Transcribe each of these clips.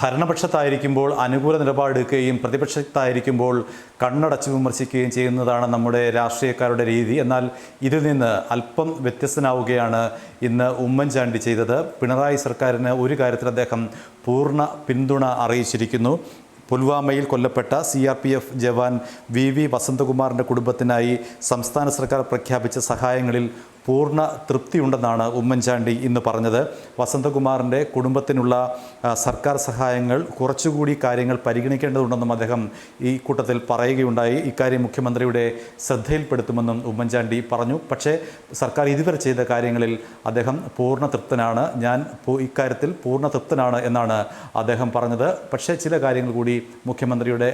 ഭരണപക്ഷത്തായിരിക്കുമ്പോൾ അനുകൂല നിലപാടെടുക്കുകയും പ്രതിപക്ഷത്തായിരിക്കുമ്പോൾ കണ്ണടച്ച് വിമർശിക്കുകയും ചെയ്യുന്നതാണ് നമ്മുടെ രാഷ്ട്രീയക്കാരുടെ രീതി. എന്നാൽ ഇതിൽ നിന്ന് അല്പം വ്യത്യസ്തനാവുകയാണ് ഇന്ന് ഉമ്മൻചാണ്ടി ചെയ്തത്. പിണറായി സർക്കാരിന് ഒരു കാര്യത്തിൽ അദ്ദേഹം പൂർണ പിന്തുണ അറിയിച്ചിരിക്കുന്നു. പുൽവാമയിൽ കൊല്ലപ്പെട്ട C R P F jawan V V വസന്തകുമാറിന്റെ കുടുംബത്തിനായി സംസ്ഥാന സർക്കാർ പ്രഖ്യാപിച്ച സഹായങ്ങളിൽ പൂർണ തൃപ്തിയുണ്ടെന്നാണ് ഉമ്മൻചാണ്ടി ഇന്ന് പറഞ്ഞത്. വസന്തകുമാറിന്റെ കുടുംബത്തിനുള്ള സർക്കാർ സഹായങ്ങൾ കുറച്ചുകൂടി കാര്യങ്ങൾ പരിഗണിക്കേണ്ടതുണ്ടെന്നും അദ്ദേഹം ഈ കൂട്ടത്തിൽ പറയുകയുണ്ടായി. ഇക്കാര്യം മുഖ്യമന്ത്രിയുടെ ശ്രദ്ധയിൽപ്പെടുത്തുമെന്നും ഉമ്മൻചാണ്ടി പറഞ്ഞു. പക്ഷേ സർക്കാർ ഇതുവരെ ചെയ്ത കാര്യങ്ങളിൽ അദ്ദേഹം പൂർണ തൃപ്തനാണ്. ഞാൻ ഇക്കാര്യത്തിൽ പൂർണ തൃപ്തനാണ് എന്നാണ് അദ്ദേഹം പറഞ്ഞത്. പക്ഷേ ചില കാര്യങ്ങൾ കൂടി മുഖ്യമന്ത്രിയുടെ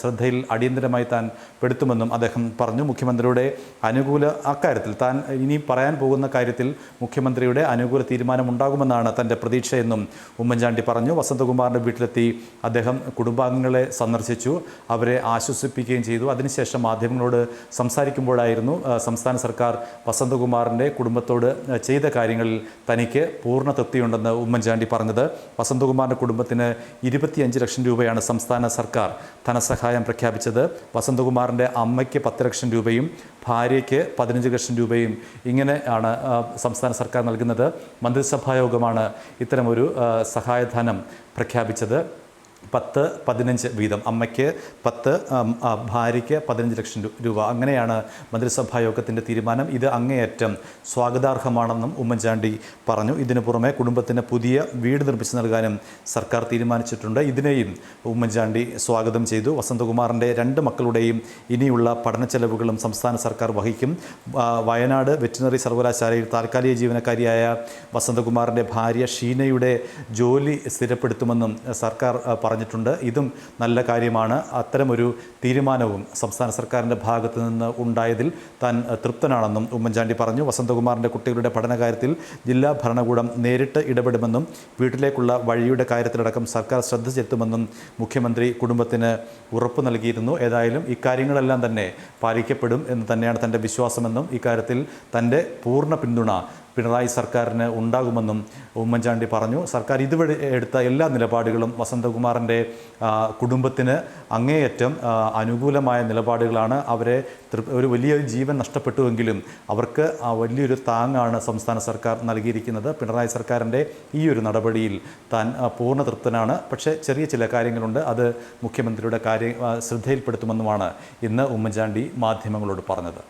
ശ്രദ്ധയിൽ അടിയന്തരമായി താൻ പെടുത്തുമെന്നും അദ്ദേഹം പറഞ്ഞു. മുഖ്യമന്ത്രിയുടെ അനുകൂല അക്കാര്യത്തിൽ താൻ ഇനി പറയാൻ പോകുന്ന കാര്യത്തിൽ മുഖ്യമന്ത്രിയുടെ അനുകൂല തീരുമാനമുണ്ടാകുമെന്നാണ് തന്റെ പ്രതീക്ഷയെന്നും ഉമ്മൻചാണ്ടി പറഞ്ഞു. വസന്തകുമാറിന്റെ വീട്ടിലെത്തി അദ്ദേഹം കുടുംബാംഗങ്ങളെ സന്ദർശിച്ചു. അവരെ ആശ്വസിപ്പിക്കുകയും ചെയ്തു. അതിനുശേഷം മാധ്യമങ്ങളോട് സംസാരിക്കുമ്പോഴായിരുന്നു സംസ്ഥാന സർക്കാർ വസന്തകുമാറിന്റെ കുടുംബത്തോട് ചെയ്ത കാര്യങ്ങളിൽ തനിക്ക് പൂർണ തൃപ്തിയുണ്ടെന്ന് ഉമ്മൻചാണ്ടി പറഞ്ഞത്. വസന്തകുമാറിന്റെ കുടുംബത്തിന് ഇരുപത്തിയഞ്ച് ലക്ഷം രൂപയാണ് സംസ്ഥാന സർക്കാർ ധനസഹായം പ്രഖ്യാപിച്ചത്. വസന്തകുമാറിന്റെ അമ്മയ്ക്ക് പത്ത് ലക്ഷം രൂപയും ഭാര്യയ്ക്ക് പതിനഞ്ച് ലക്ഷം രൂപയും ഇങ്ങനെയാണ് സംസ്ഥാന സർക്കാർ നൽകുന്നത്. മന്ത്രിസഭായോഗമാണ് ഇത്തരമൊരു സഹായധനം പ്രഖ്യാപിച്ചത്. പത്ത് പതിനഞ്ച് വീതം. അമ്മയ്ക്ക് പത്ത് ഭാര്യയ്ക്ക് പതിനഞ്ച് ലക്ഷം രൂപ. അങ്ങനെയാണ് മന്ത്രിസഭാ യോഗത്തിന്റെ തീരുമാനം. ഇത് അങ്ങേയറ്റം സ്വാഗതാർഹമാണെന്നും ഉമ്മൻചാണ്ടി പറഞ്ഞു. ഇതിനു പുറമെ കുടുംബത്തിന് പുതിയ വീട് നിർമ്മിച്ചു നൽകാനും സർക്കാർ തീരുമാനിച്ചിട്ടുണ്ട്. ഇതിനെയും ഉമ്മൻചാണ്ടി സ്വാഗതം ചെയ്തു. വസന്തകുമാറിന്റെ രണ്ട് മക്കളുടെയും ഇനിയുള്ള പഠന ചെലവുകളും സംസ്ഥാന സർക്കാർ വഹിക്കും. വയനാട് വെറ്റിനറി സർവകലാശാലയിൽ താൽക്കാലിക ജീവനക്കാരിയായ വസന്തകുമാറിന്റെ ഭാര്യ ഷീനയുടെ ജോലി സ്ഥിരപ്പെടുത്തുമെന്നും സർക്കാർ ആ, പറഞ്ഞിട്ടുണ്ട്. ഇതും നല്ല കാര്യമാണ്. അത്തരമൊരു തീരുമാനവും സംസ്ഥാന സർക്കാരിന്റെ ഭാഗത്തു നിന്ന് ഉണ്ടായതിൽ താൻ തൃപ്തനാണെന്നും ഉമ്മൻചാണ്ടി പറഞ്ഞു. വസന്തകുമാറിന്റെ കുട്ടികളുടെ പഠനകാര്യത്തിൽ ജില്ലാ ഭരണകൂടം നേരിട്ട് ഇടപെടുമെന്നും വീട്ടിലേക്കുള്ള വഴിയുടെ കാര്യത്തിലടക്കം സർക്കാർ ശ്രദ്ധ ചെലുത്തുമെന്നും മുഖ്യമന്ത്രി കുടുംബത്തിന് ഉറപ്പ് നൽകിയിരുന്നു. ഏതായാലും ഇക്കാര്യങ്ങളെല്ലാം തന്നെ പാലിക്കപ്പെടും എന്ന് തന്നെയാണ് തന്റെ വിശ്വാസമെന്നും ഇക്കാര്യത്തിൽ തന്റെ പൂർണ പിന്തുണ പിണറായി സർക്കാരിന് ഉണ്ടാകുമെന്നും ഉമ്മൻചാണ്ടി പറഞ്ഞു. സർക്കാർ ഇതുവരെ എടുത്ത എല്ലാ നിലപാടുകളും വസന്തകുമാറിന്റെ കുടുംബത്തിന് അങ്ങേയറ്റം അനുകൂലമായ നിലപാടുകളാണ് അവരെ ഒരു വലിയ ജീവൻ നഷ്ടപ്പെട്ടുവെങ്കിലും അവർക്ക് വലിയൊരു താങ്ങാണ് സംസ്ഥാന സർക്കാർ നൽകിയിരിക്കുന്നത്. പിണറായി സർക്കാരിന്റെ ഈ ഒരു നടപടിയിൽ താൻ പൂർണ തൃപ്തനാണ്. പക്ഷേ ചെറിയ ചില കാര്യങ്ങളുണ്ട്. അത് മുഖ്യമന്ത്രിയുടെ കാര്യം ശ്രദ്ധയിൽപ്പെടുത്തുമെന്നുമാണ് ഇന്ന് ഉമ്മൻചാണ്ടി മാധ്യമങ്ങളോട് പറഞ്ഞത്.